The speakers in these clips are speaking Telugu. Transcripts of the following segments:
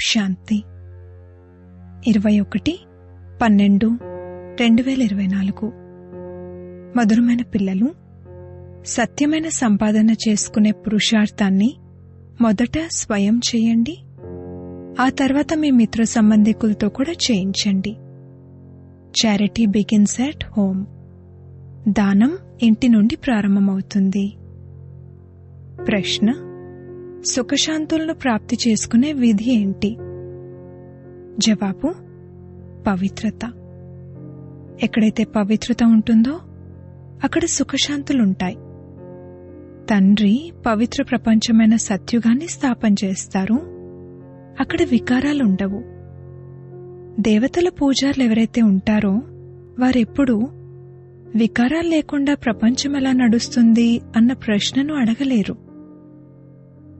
శాంతి. ఇరవై ఒకటి పన్నెండు రెండు వేల ఇరవై నాలుగు. మధురమైన పిల్లలు సత్యమైన సంపాదన చేసుకునే పురుషార్థాన్ని మొదట స్వయం చేయండి. ఆ తర్వాత మీ మిత్ర సంబంధికులతో కూడా చేయించండి. Charity begins at home. దానం ఇంటి నుండి ప్రారంభమవుతుంది. ప్రశ్న సుఖశాంతులను ప్రాప్తి చేసుకునే విధి ఏంటి? జవాబు పవిత్రత. ఎక్కడైతే పవిత్రత ఉంటుందో అక్కడ సుఖశాంతులుంటాయి. తండ్రి పవిత్ర ప్రపంచమైన సత్యుగాన్ని స్థాపన చేస్తారు. అక్కడ వికారాలుండవు. దేవతల పూజారులు ఎవరైతే ఉంటారో వారెప్పుడూ వికారాలు లేకుండా ప్రపంచం ఎలా నడుస్తుంది అన్న ప్రశ్నను అడగలేరు.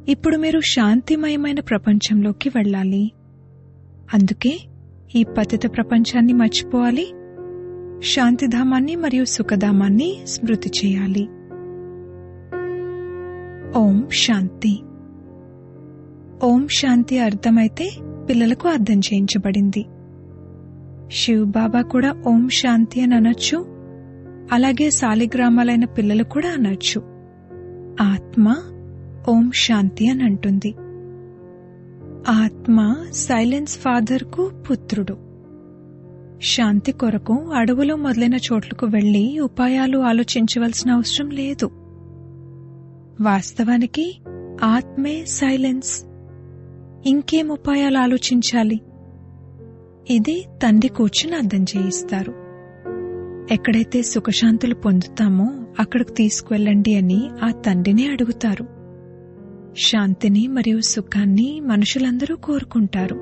ఇప్పుడు మీరు శాంతిమయమైన ప్రపంచంలోకి వెళ్ళాలి. అందుకే ఈ పతిత ప్రపంచాన్ని మర్చిపోవాలి. శాంతిధామాన్ని మరియు సుఖధామాన్ని స్మృతి చేయాలి. ఓం శాంతి. ఓం శాంతి అర్థమైతే పిల్లలకు అర్థం చేయించబడింది. శివ్ బాబా కూడా ఓం శాంతి అని అనొచ్చు. అలాగే సాలిగ్రామాలైన పిల్లలు కూడా అనొచ్చు. ఆత్మ ఓం శాంతి అని అంటుంది. ఆత్మ సైలెన్స్ ఫాదర్కు పుత్రుడు. శాంతి కొరకు అడవులో మొదలైన చోట్లకు వెళ్ళి ఉపాయాలు ఆలోచించవలసిన అవసరం లేదు. వాస్తవానికి ఆత్మే సైలెన్స్. ఇంకేం ఉపాయాలు ఆలోచించాలి? ఇది తండ్రి కూర్చుని అర్థం చేయిస్తారు. ఎక్కడైతే సుఖశాంతులు పొందుతామో అక్కడికి తీసుకువెళ్ళండి అని ఆ తండ్రినే అడుగుతారు. శాంతిని మరియు సుఖాన్ని మనుషులందరూ కోరుకుంటారు.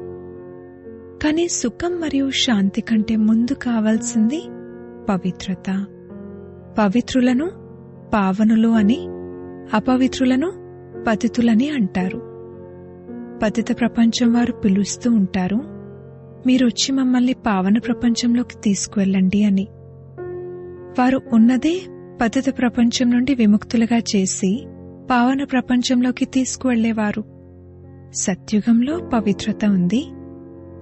కానీ సుఖం మరియు శాంతి కంటే ముందు కావాల్సింది పవిత్రత. పవిత్రులను పావనులు అని అపవిత్రులను పతితులని అంటారు. పతిత ప్రపంచం వారు పిలుస్తూ ఉంటారు మీరొచ్చి మమ్మల్ని పావన ప్రపంచంలోకి తీసుకువెళ్ళండి అని. వారు ఉన్నదే పతిత ప్రపంచం నుండి విముక్తులుగా చేసి పావన ప్రపంచంలోకి తీసుకువెళ్ళేవారు సత్యుగంలో పవిత్రత ఉంది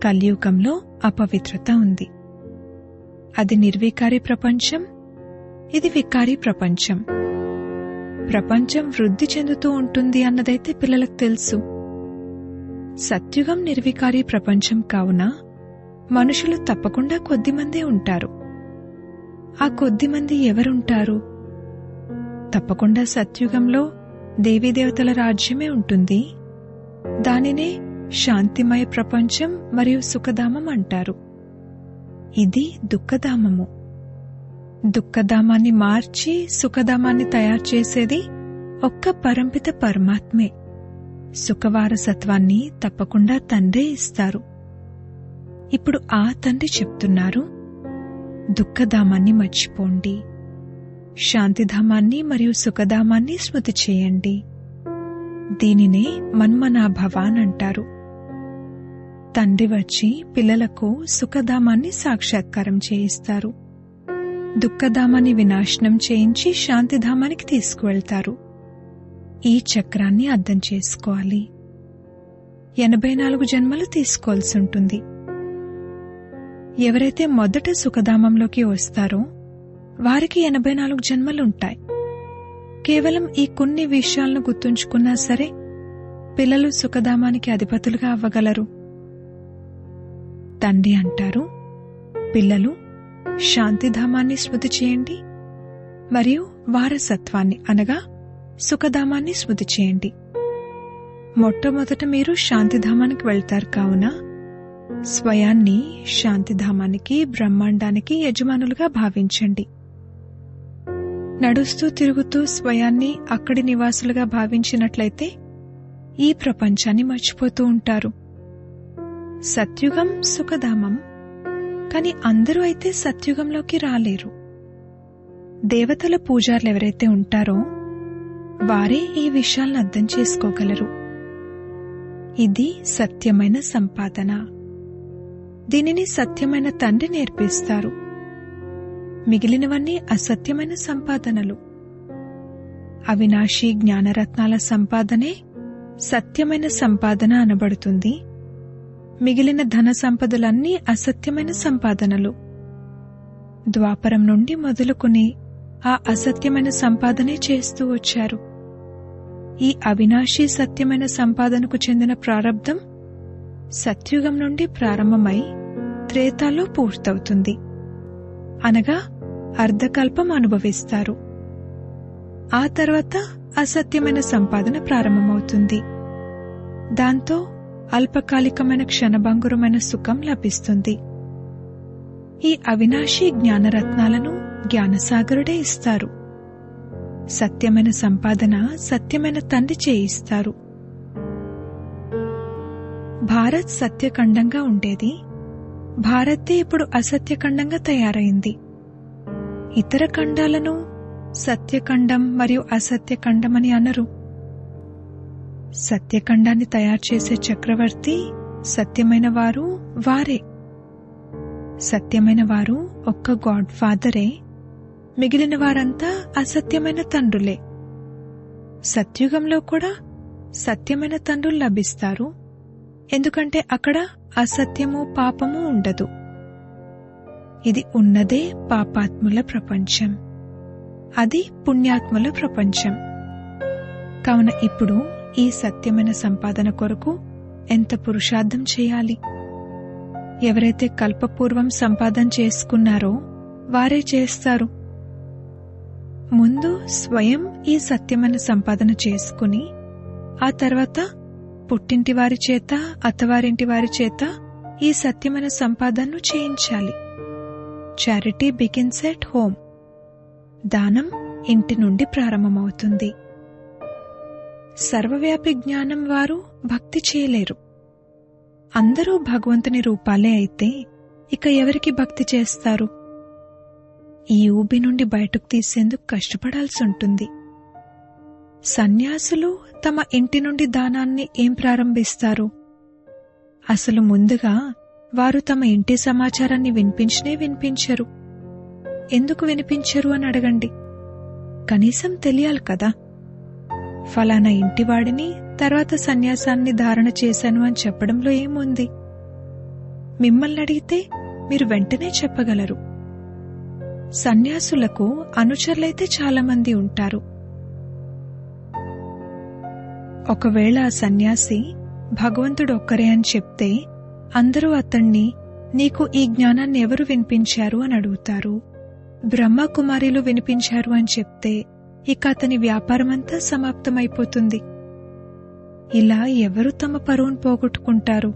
కలియుగంలో అపవిత్రత ఉంది. అది నిర్వికారి ప్రపంచం ఇది వికారి ప్రపంచం. ప్రపంచం వృద్ధి చెందుతూ ఉంటుంది అన్నదైతే పిల్లలకు తెలుసు. సత్యుగం నిర్వికారి ప్రపంచం కావున మనుషులు తప్పకుండా కొద్దిమందే ఉంటారు. ఆ కొద్దిమంది ఎవరుంటారు? తప్పకుండా సత్యుగంలో దేవీదేవతల రాజ్యమే ఉంటుంది. దానినే శాంతిమయ ప్రపంచం మరియు సుఖధామం అంటారు. ఇది దుఃఖధామము. దుఃఖధామాన్ని మార్చి సుఖధామాన్ని తయారు చేసేది ఒక్క పరంపిత పరమాత్మే. సుఖవారసత్వాన్ని తప్పకుండా తండ్రే ఇస్తారు. ఇప్పుడు ఆ తండ్రి చెప్తున్నారు దుఃఖధామాన్ని మర్చిపోండి. శాంతిధామాన్ని మరియు సుఖధామాన్ని స్మృతి చేయండి. దీనినే మన్మనాభవాన్ అంటారు. తండ్రి వచ్చి పిల్లలకు సుఖధామాన్ని సాక్షాత్కారం చేయిస్తారు. దుఃఖధామాన్ని వినాశనం చేయించి శాంతిధామానికి తీసుకువెళ్తారు. ఈ చక్రాన్ని అర్థం చేసుకోవాలి. ఎనభై నాలుగు జన్మలు తీసుకోవాల్సి ఉంటుంది. ఎవరైతే మొదట సుఖధామంలోకి వస్తారో వారికి ఎనభై నాలుగు జన్మలుంటాయి. కేవలం ఈ కొన్ని విషయాలను గుర్తుంచుకున్నా సరే పిల్లలు సుఖధామానికి అధిపతులుగా అవ్వగలరు. తండ్రి అంటారు పిల్లలు శాంతిధామాన్ని స్మృతి చేయండి మరియు వారసత్వాన్ని అనగా సుఖధామాన్ని స్మృతి చేయండి. మొట్టమొదట మీరు శాంతిధామానికి వెళ్తారు కావున స్వయాన్ని శాంతిధామానికి బ్రహ్మాండానికి యజమానులుగా భావించండి. నడుస్తూ తిరుగుతూ స్వయాన్ని అక్కడి నివాసులుగా భావించినట్లయితే ఈ ప్రపంచాన్ని మర్చిపోతూ ఉంటారు. సత్యుగం సుఖధామం. కాని అందరూ అయితే సత్యుగంలోకి రాలేరు. దేవతల పూజారులు ఎవరైతే ఉంటారో వారే ఈ విషయాలను అర్థం చేసుకోగలరు. ఇది సత్యమైన సంపాదన. దీనిని సత్యమైన తండ్రి నేర్పిస్తారు. మిగిలినవన్నీ అసత్యమైన సంపాదనలు. అవినాశి జ్ఞానరత్నాల సంపాదనే సత్యమైన సంపాదన అనబడుతుంది. మిగిలిన ధన సంపదలన్నీ అసత్యమైన సంపాదనలు. ద్వాపరం నుండి మొదలుకొని ఆ అసత్యమైన సంపాదనే చేస్తూ వచ్చారు. ఈ అవినాశీ సత్యమైన సంపాదనకు చెందిన ప్రారంధం సత్యుగం నుండి ప్రారంభమై త్రేతాలో పూర్తవుతుంది. అనగా అర్ధకల్పం అనుభవిస్తారు. ఆ తర్వాత అసత్యమైన సంపాదన ప్రారంభమవుతుంది. దాంతో అల్పకాలికమైన క్షణభంగురమైన సుఖం లభిస్తుంది. ఈ అవినాశీ జ్ఞానరత్నాలను జ్ఞానసాగరుడే ఇస్తారు. సత్యమైన సంపాదన సత్యమైన తండ్రి చేయిస్తారు. భారత్ సత్యఖండంగా ఉండేది. భారతే ఇప్పుడు అసత్యఖండంగా తయారైంది. ఇతర ఖండాలను సత్యఖండం మరియు అసత్యఖండం అని అనరు. సత్యఖండాన్ని తయారు చేసే చక్రవర్తి సత్యమైన వారు వారే. సత్యమైన వారు ఒక్క గాడ్ ఫాదరే. మిగిలిన వారంతా అసత్యమైన తండ్రులే. సత్యుగంలో కూడా సత్యమైన తండ్రులు లభిస్తారు. ఎందుకంటే అక్కడ అసత్యము పాపము ఉండదు. ఇది ఉన్నదే పాపాత్ముల ప్రపంచం. అది పుణ్యాత్ముల ప్రపంచం. కావున ఇప్పుడు ఈ సత్యమైన సంపాదన కొరకు ఎంత పురుషార్థం చేయాలి? ఎవరైతే కల్పపూర్వం సంపాదన చేసుకున్నారో వారే చేస్తారు. ముందు స్వయం ఈ సత్యమైన సంపాదన చేసుకుని ఆ తర్వాత పుట్టింటి వారి చేత అత్తవారింటి వారి చేత ఈ సత్యమైన సంపాదనను చేయించాలి. చారిటీ బిగిన్స్ ఎట్ హోమ్ దానం ఇంటి నుండి ప్రారంభమవుతుంది. సర్వవ్యాపి జ్ఞానం వారు భక్తి చేయలేరు. అందరూ భగవంతుని రూపాలే అయితే ఇక ఎవరికి భక్తి చేస్తారు? ఈ ఊబి నుండి బయటకు తీసేందుకు కష్టపడాల్సి ఉంటుంది. సన్యాసులు తమ ఇంటి నుండి దానాన్ని ఏం ప్రారంభిస్తారు? అసలు ముందుగా వారు తమ ఇంటి సమాచారాన్ని వినిపించినే వినిపించరు. ఎందుకు వినిపించరు అని అడగండి. కనీసం తెలియాలి కదా. ఫలానా ఇంటివాడిని తర్వాత సన్యాసాన్ని ధారణ చేశాను అని చెప్పడంలో ఏముంది? మిమ్మల్ని అడిగితే మీరు వెంటనే చెప్పగలరు. సన్యాసులకు అనుచరులైతే చాలామంది ఉంటారు. ఒకవేళ ఆ సన్యాసి భగవంతుడు ఒక్కరే అని చెప్తే అందరూ అతణ్ణి నీకు ఈ జ్ఞానాన్ని ఎవరు వినిపించారు? అని అడుగుతారు. బ్రహ్మకుమారిలు వినిపించారు అని చెప్తే ఇక అతని వ్యాపారమంతా సమాప్తమైపోతుంది. ఇలా ఎవరు తమ పరువును పోగొట్టుకుంటారు?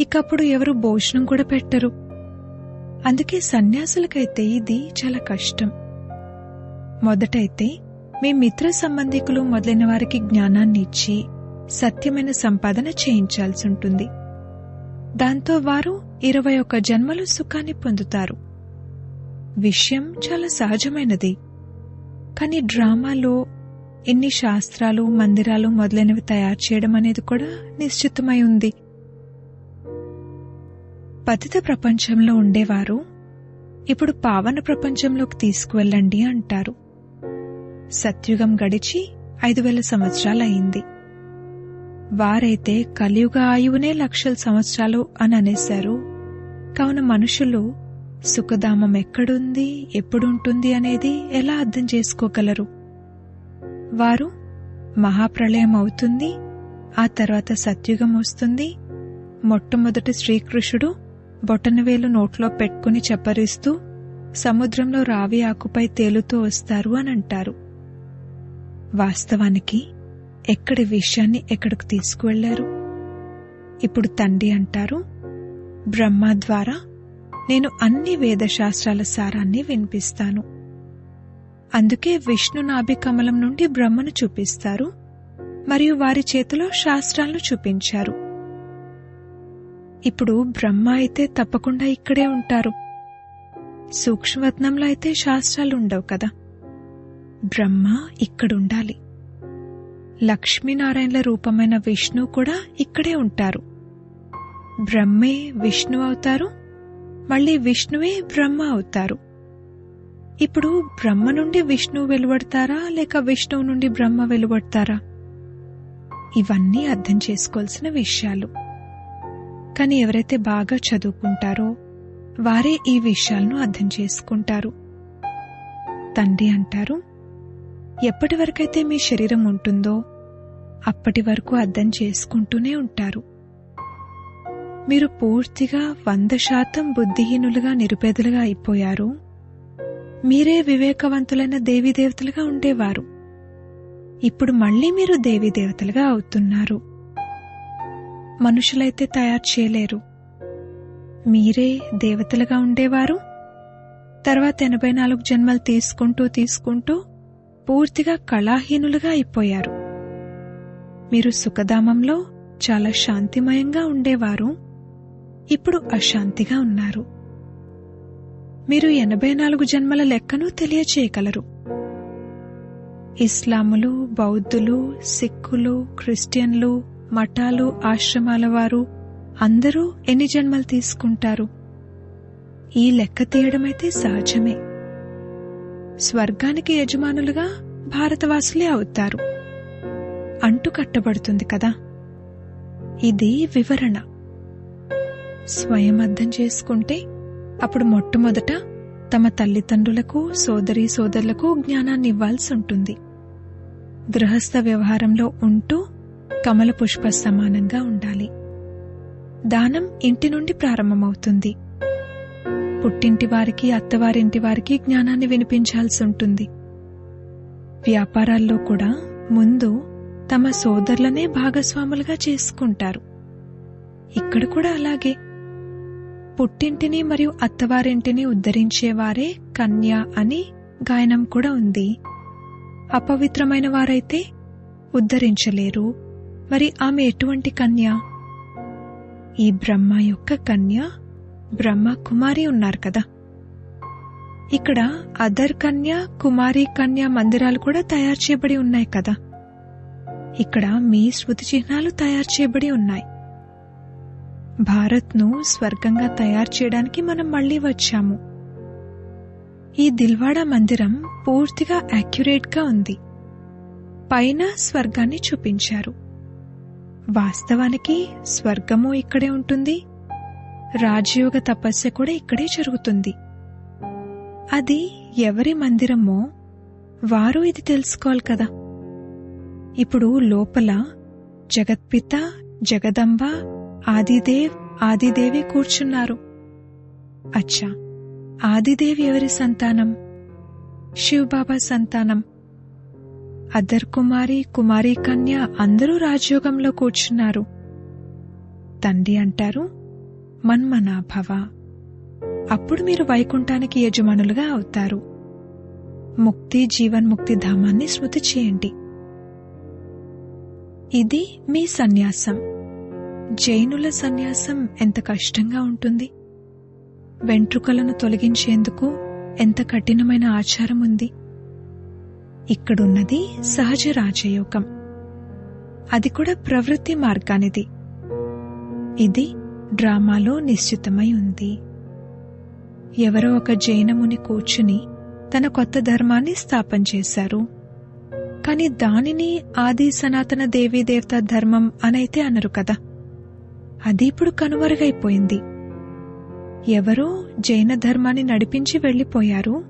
ఇకప్పుడు ఎవరు భోజనం కూడా పెట్టరు. అందుకే సన్యాసులకైతే ఇది చాలా కష్టం. మొదటైతే మీ మిత్ర సంబంధికులు మొదలైన వారికి జ్ఞానాన్ని ఇచ్చి సత్యమైన సంపాదన చేయించాల్సి ఉంటుంది దాంతో వారు ఇరవై ఒక్క జన్మలు సుఖాన్ని పొందుతారు. విషయం చాలా సహజమైనది. కానీ డ్రామాలో ఎన్ని శాస్త్రాలు మందిరాలు మొదలైనవి తయారు చేయడం అనేది కూడా నిశ్చితమై ఉంది. పతిత ప్రపంచంలో ఉండేవారు ఇప్పుడు పావన ప్రపంచంలోకి తీసుకువెళ్ళండి అంటారు. సత్యుగం గడిచి ఐదు వేల సంవత్సరాలయింది వారైతే కలియుగ ఆయువునే లక్షల సంవత్సరాలు అని అనేశారు. కావున మనుషులు సుఖధామం ఎక్కడుంది ఎప్పుడుంటుంది అనేది ఎలా అర్థం చేసుకోగలరు? వారు మహాప్రళయం అవుతుంది ఆ తర్వాత సత్యుగం వస్తుంది. మొట్టమొదట శ్రీకృష్ణుడు బొటనవేలు నోట్లో పెట్టుకుని చెప్పరిస్తూ సముద్రంలో రావి ఆకుపై తేలుతూ వస్తారు అని అంటారు. వాస్తవానికి ఎక్కడి విషయాన్ని ఎక్కడికి తీసుకువెళ్ళారు? ఇప్పుడు తండ్రి అంటారు బ్రహ్మ ద్వారా నేను అన్ని వేదశాస్త్రాల సారాన్ని వినిపిస్తాను. అందుకే విష్ణు నాభి కమలం నుండి బ్రహ్మను చూపిస్తారు మరియు వారి చేతిలో శాస్త్రాలను చూపించారు. ఇప్పుడు బ్రహ్మ అయితే తప్పకుండా ఇక్కడే ఉంటారు. సూక్ష్మరత్నంలో అయితే శాస్త్రాలు ఉండవు కదా. బ్రహ్మ ఇక్కడుండాలి లక్ష్మీనారాయణల రూపమైన విష్ణు కూడా ఇక్కడే ఉంటారు. బ్రహ్మే విష్ణు అవుతారు. మళ్ళీ విష్ణువే బ్రహ్మ అవుతారు. ఇప్పుడు బ్రహ్మ నుండి విష్ణువు వెలువడతారా లేక విష్ణువు నుండి బ్రహ్మ వెలువడతారా? ఇవన్నీ అర్థం చేసుకోవాల్సిన విషయాలు. కానీ ఎవరైతే బాగా చదువుకుంటారో వారే ఈ విషయాలను అర్థం చేసుకుంటారు. తండ్రి అంటారు ఎప్పటి వరకైతే మీ శరీరం ఉంటుందో అప్పటి వరకు అర్థం చేసుకుంటూనే ఉంటారు. మీరు పూర్తిగా వంద శాతం బుద్ధిహీనులుగా నిరుపేదలుగా అయిపోయారు. మీరే వివేకవంతులైన దేవీదేవతలుగా ఉండేవారు. ఇప్పుడు మళ్ళీ మీరు దేవీదేవతలుగా అవుతున్నారు. మనుషులైతే తయారు చేయలేరు. మీరే దేవతలుగా ఉండేవారు. తర్వాత ఎనభై నాలుగు జన్మలు తీసుకుంటూ తీసుకుంటూ పూర్తిగా కళాహీనులుగా అయిపోయారు. మీరు సుఖధామంలో చాలా శాంతిమయంగా ఉండేవారు. ఇప్పుడు అశాంతిగా ఉన్నారు. మీరు ఎనభై నాలుగు జన్మల లెక్కను తెలియచేయగలరు. ఇస్లాములు బౌద్ధులు సిక్కులు క్రిస్టియన్లు మఠాలు ఆశ్రమాల వారు అందరూ ఎన్ని జన్మలు తీసుకుంటారు? ఈ లెక్క తీయడమైతే సహజమే. స్వర్గానికి యజమానులుగా భారతవాసులే అవుతారు. అంటు కట్టబడుతుంది కదా. ఇది వివరణ. స్వయం అర్థం చేసుకుంటే అప్పుడు మొట్టమొదట తమ తల్లిదండ్రులకు సోదరీ సోదరులకు జ్ఞానాన్ని ఇవ్వాల్సి ఉంటుంది. గృహస్థ వ్యవహారంలో ఉంటూ కమల పుష్ప సమానంగా ఉండాలి. దానం ఇంటి నుండి ప్రారంభమవుతుంది. పుట్టింటి వారికి అత్తవారింటి వారికి జ్ఞానాన్ని వినిపించాల్సి ఉంటుంది. వ్యాపారాల్లో కూడా ముందు తమ సోదరులనే భాగస్వాములుగా చేసుకుంటారు. ఇక్కడ కూడా అలాగే. పుట్టింటిని మరియు అత్తవారింటిని ఉద్ధరించేవారే కన్య అని గాయనం కూడా ఉంది. అపవిత్రమైన వారైతే ఉద్ధరించలేరు. మరి ఆమె ఎటువంటి కన్య? ఈ బ్రహ్మ యొక్క కన్య బ్రహ్మ కుమారి ఉన్నారు కదా. ఇక్కడ అదర్ కన్య కుమారి కన్య మందిరాలు కూడా తయారు చేయబడి ఉన్నాయి కదా. ఇక్కడ మీ స్మృతి చిహ్నాలు తయారు చేయబడి ఉన్నాయి. భారత్ను స్వర్గంగా తయారు చేయడానికి మనం మళ్ళీ వచ్చాము. ఈ దిల్వాడా మందిరం పూర్తిగా యాక్యురేట్గా ఉంది. పైన స్వర్గాన్ని చూపించారు. వాస్తవానికి స్వర్గము ఇక్కడే ఉంటుంది. రాజయోగ తపస్య కూడా ఇక్కడే జరుగుతుంది. అది ఎవరి మందిరమో వారు ఇది తెలుసుకోవాలి కదా. ఇప్పుడు లోపల జగత్పిత జగదంబ ఆదిదేవ్ ఆదిదేవి కూర్చున్నారు. అచ్చా ఆదిదేవి ఎవరి సంతానం? శివబాబా సంతానం. అద్దర్ కుమారి కుమారి కన్య అందరూ రాజయోగంలో కూర్చున్నారు. తండ్రి అంటారు మన్మనాభవ. అప్పుడు మీరు వైకుంఠానికి యజమానులుగా అవుతారు. ముక్తి జీవన్ముక్తి ధామాన్ని స్మృతి చేయండి. ఇది మీ సన్యాసం. జైనుల సన్యాసం ఎంత కష్టంగా ఉంటుంది. వెంట్రుకలను తొలగించేందుకు ఎంత కఠినమైన ఆచారం ఉంది. ఇక్కడున్నది సహజ రాజయోగం. అది కూడా ప్రవృత్తి మార్గానిది. ఇది డ్రామాలో నిశ్చితమై ఉంది. ఎవరో ఒక జైనముని కూర్చుని తన కొత్త ధర్మాన్ని స్థాపన చేశారు. కాని దానిని ఆది సనాతన దేవీ దేవతా ధర్మం అనైతే అనరు కదా. అది ఇప్పుడు కనుమరుగైపోయింది. ఎవరో జైన ధర్మాన్ని నడిపించి వెళ్ళిపోయారు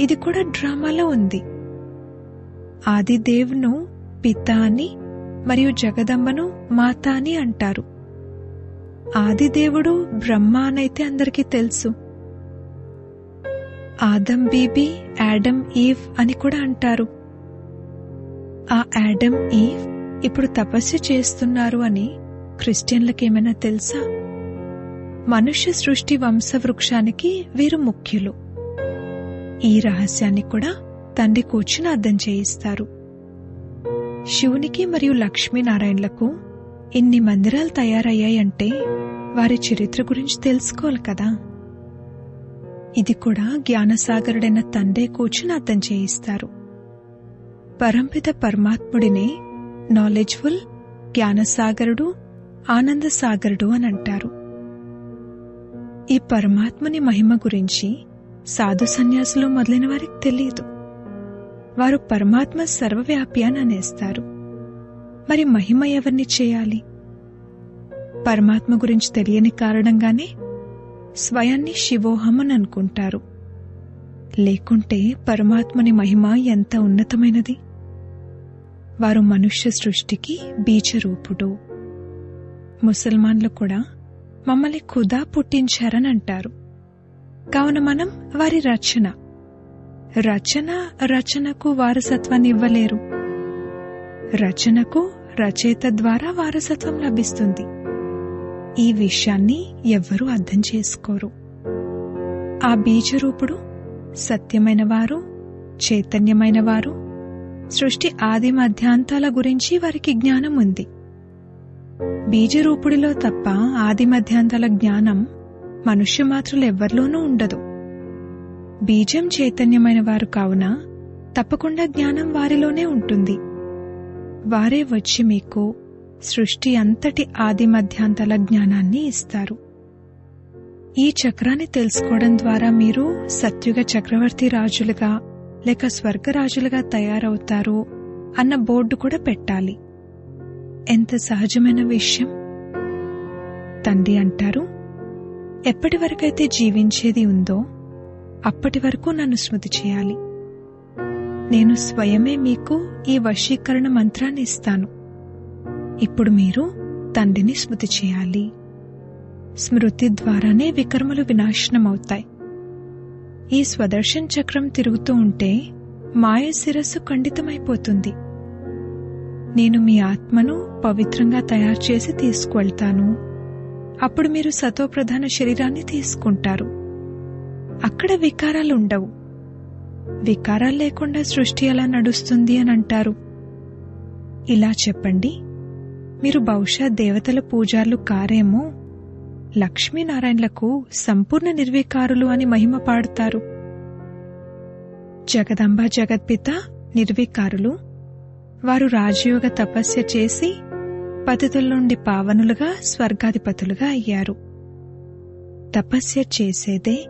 ఇది కూడా డ్రామాలో ఉంది. ఆదిదేవ్ను పిత అని మరియు జగదంబను మాత అని అంటారు. ఆదిదేవుడు బ్రహ్మ అనైతే అందరికీ తెలుసు. ఆదం బీబీ యాడమ్ ఈవ్ అని కూడా అంటారు. ఆ యాడమ్ ఈవ్ ఇప్పుడు తపస్సు చేస్తున్నారు అని క్రిస్టియన్లకేమైనా తెలుసా? మనుష్య సృష్టి వంశవృక్షానికి వీరు ముఖ్యులు. ఈ రహస్యాన్ని కూడా తండ్రి కూర్చుని అర్థం చేయిస్తారు. శివునికి మరియు లక్ష్మీనారాయణలకు ఇన్ని మందిరాలు తయారయ్యాయంటే వారి చరిత్ర గురించి తెలుసుకోవాలి కదా? ఇది కూడా జ్ఞానసాగరుడైన తండ్రి కూర్చుని అర్థం చేయిస్తారు. పరంపిత పరమాత్ముడిని నాలెడ్జ్ఫుల్ జ్ఞానసాగరుడు ఆనందసాగరుడు అని అంటారు. ఈ పరమాత్మని మహిమ గురించి సాధు సన్యాసులు మొదలైన వారికి తెలియదు. వారు పరమాత్మ సర్వవ్యాపి అని అనేస్తారు. మరి మహిమ ఎవరిని చేయాలి? పరమాత్మ గురించి తెలియని కారణంగానే స్వయాన్ని శివోహం అని అనుకుంటారు. లేకుంటే పరమాత్మని మహిమ ఎంత ఉన్నతమైనది? వారు మనుష్య సృష్టికి బీజరూపుడు. ముసల్మాన్లు కూడా మమ్మల్ని ఖుదా పుట్టించారని అంటారు. కావున మనం వారి రచన. రచన రచనకు వారసత్వాన్ని ఇవ్వలేరు. రచనకు రచయిత ద్వారా వారసత్వం లభిస్తుంది. ఈ విషయాన్ని ఎవ్వరూ అర్థం చేసుకోరు. ఆ బీజరూపుడు సత్యమైన వారు చైతన్యమైన వారు సృష్టి ఆది మధ్యాంతాల గురించి వారికి జ్ఞానం ఉంది. బీజరూపుడిలో తప్ప ఆది మధ్యాంతాల జ్ఞానం మనుష్య మాత్రులు ఉండదు. బీజం చైతన్యమైన వారు కావున తప్పకుండా జ్ఞానం వారిలోనే ఉంటుంది. వారే వచ్చి మీకు సృష్టి అంతటి ఆది మధ్యాంతాల జ్ఞానాన్ని ఇస్తారు. ఈ చక్రాన్ని తెలుసుకోవడం ద్వారా మీరు సత్యుగ చక్రవర్తి రాజులుగా లేక స్వర్గరాజులుగా తయారవుతారు అన్న బోర్డు కూడా పెట్టాలి. ఎంత సహజమైన విషయం? తండ్రి అంటారు ఎప్పటి వరకైతే జీవించేది ఉందో అప్పటి వరకు నన్ను స్మృతి చేయాలి. నేను స్వయమే మీకు ఈ వశీకరణ మంత్రాన్ని ఇస్తాను. ఇప్పుడు మీరు తండ్రిని స్మృతి చేయాలి. స్మృతి ద్వారానే వికర్మలు వినాశనమవుతాయి. ఈ స్వదర్శన్ చక్రం తిరుగుతూ ఉంటే మాయ శిరస్సు ఖండితమైపోతుంది. నేను మీ ఆత్మను పవిత్రంగా తయారు చేసి తీసుకువెళ్తాను. అప్పుడు మీరు సతోప్రధాన శరీరాన్ని తీసుకుంటారు. అక్కడ వికారాలు ఉండవు. వికారాలు లేకుండా సృష్టి ఎలా నడుస్తుంది అని అంటారు. ఇలా చెప్పండి. మీరు బహుశా దేవతల పూజార్లు కారేమో లక్ష్మీనారాయణలకు సంపూర్ణ నిర్వికారులు అని మహిమ పాడుతారు. జగదంబ జగత్పిత నిర్వికారులు. వారు రాజయోగ తపస్య చేసి పతితుల నుండి పావనులుగా స్వర్గాధిపతులుగా అయ్యారు. తపస్య చేసేదే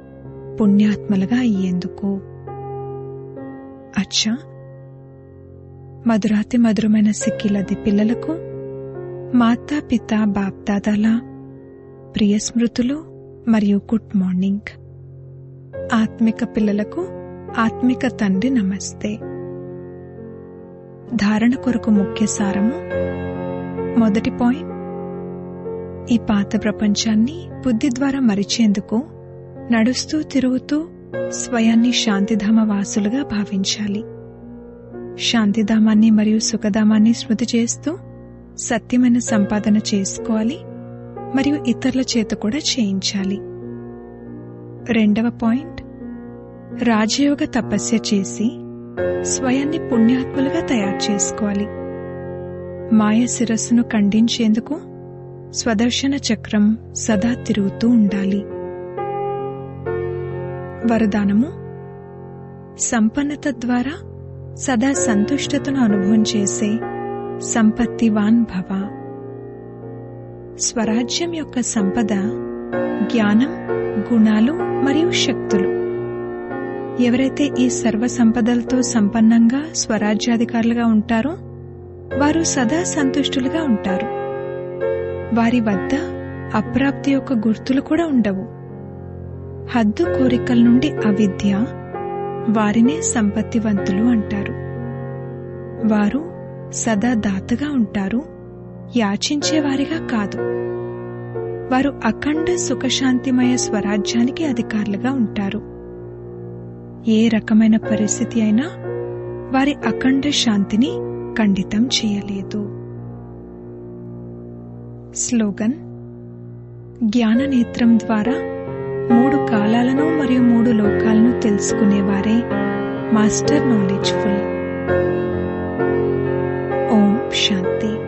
పుణ్యాత్మలుగా అయ్యేందుకు. అచ్చా! మధురాతి మధురమైన సిక్కిలది పిల్లలకు మాతా పిత బాప్దాదాల ప్రియ స్మృతులు మరియు గుడ్ మార్నింగ్. ఆత్మిక పిల్లలకు ఆత్మిక తండ్రి నమస్తే. ధారణ కొరకు ముఖ్య సారము మొదటి పాయింట్. ఈ పాత ప్రపంచాన్ని బుద్ధి ద్వారా మరిచేందుకు నడుస్తూ తిరుగుతూ స్వయాన్ని శాంతిధామ వాసులుగా భావించాలి. శాంతిధామాన్ని మరియు సుఖధామాన్ని స్మృతి చేస్తూ సత్యమైన సంపాదన చేసుకోవాలి. మరియు ఇతరుల చేత కూడా చేయించాలి. రెండవ పాయింట్. రాజయోగ తపస్య చేసి స్వయాన్ని పుణ్యాత్ములుగా తయారు చేసుకోవాలి. మాయ శిరస్సును ఖండించేందుకు స్వదర్శన చక్రం సదా తిరుగుతూ ఉండాలి. వరదానము. సంపన్నత ద్వారా సదా సంతుష్టతను అనుభవం చేసే సంపత్తివాన్ భవ. స్వరాజ్యం యొక్క సంపద జ్ఞానం గుణాలు మరియు శక్తులు. ఎవరైతే ఈ సర్వ సంపదలతో సంపన్నంగా స్వరాజ్యాధికారులుగా ఉంటారో వారు సదా సంతుష్టులుగా ఉంటారు. వారి వద్ద అప్రాప్తి యొక్క గుర్తులు కూడా ఉండవు. హద్దు కోరికల నుండి అవిద్య వారినే సంపత్తివంతులు అంటారు. వారు సదా దాతగా ఉంటారు. యాచించేవారిగా కాదు. వారు అఖండ సుఖశాంతిమయ స్వరాజ్యానికి అధికారులుగా ఉంటారు. ఏ రకమైన పరిస్థితి అయినా వారి అఖండ శాంతిని ఖండితం చేయలేదు. స్లోగన్ జ్ఞాననేత్రం ద్వారా మూడు కాలాలను మరియు మూడు లోకాలను తెలుసుకునేవారే మాస్టర్ నాలెడ్జ్ఫుల్ ఓం శాంతి.